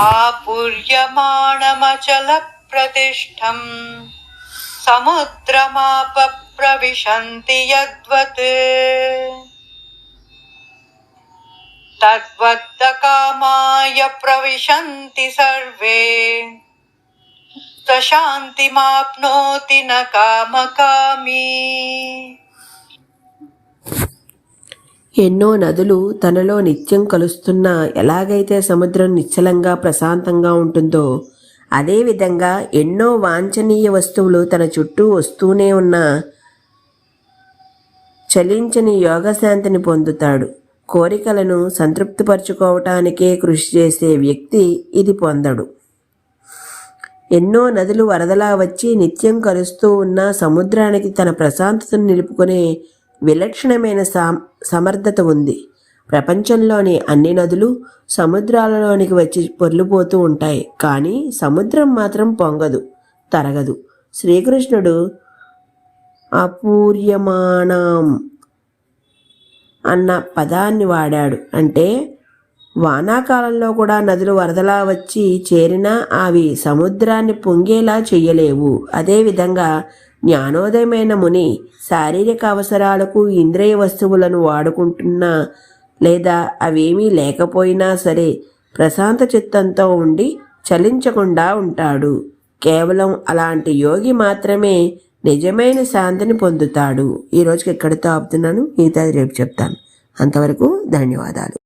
आपूर्यमाणमचलप्रतिष्ठम्। समुद्रमापप्रविशन्ति यद्वत्। तद्वत्तकामाय प्रविशन्ति सर्वे। सशान्तिमाप्नोति न कामकामी। ఎన్నో నదులు తనలో నిత్యం కలుస్తున్నా ఎలాగైతే సముద్రం నిశ్చలంగా ప్రశాంతంగా ఉంటుందో అదేవిధంగా ఎన్నో వాంఛనీయ వస్తువులు తన చుట్టూ వస్తూనే ఉన్న చలించని యోగశాంతిని పొందుతాడు. కోరికలను సంతృప్తిపరచుకోవటానికే కృషి చేసే వ్యక్తి ఇది పొందడు. ఎన్నో నదులు వరదలా వచ్చి నిత్యం కలుస్తూ ఉన్న సముద్రానికి తన ప్రశాంతతను నిలుపుకునే విలక్షణమైన సా సమర్థత ఉంది. ప్రపంచంలోని అన్ని నదులు సముద్రాలలోనికి వచ్చి పొర్లిపోతూ ఉంటాయి. కానీ సముద్రం మాత్రం పొంగదు తరగదు. శ్రీకృష్ణుడు అపూర్యమాణం అన్న పదాన్ని వాడాడు. అంటే వానాకాలంలో కూడా నదులు వరదలా వచ్చి చేరినా అవి సముద్రాన్ని పొంగేలా చెయ్యలేవు. అదేవిధంగా జ్ఞానోదయమైన ముని శారీరక అవసరాలకు ఇంద్రియ వస్తువులను వాడుకుంటున్నా లేదా అవేమీ లేకపోయినా సరే ప్రశాంత చిత్తంతో ఉండి చలించకుండా ఉంటాడు. కేవలం అలాంటి యోగి మాత్రమే నిజమైన శాంతిని పొందుతాడు. ఈరోజుకి ఎక్కడితో ఆపుతున్నాను మిగతాది రేపు చెప్తాను. అంతవరకు ధన్యవాదాలు.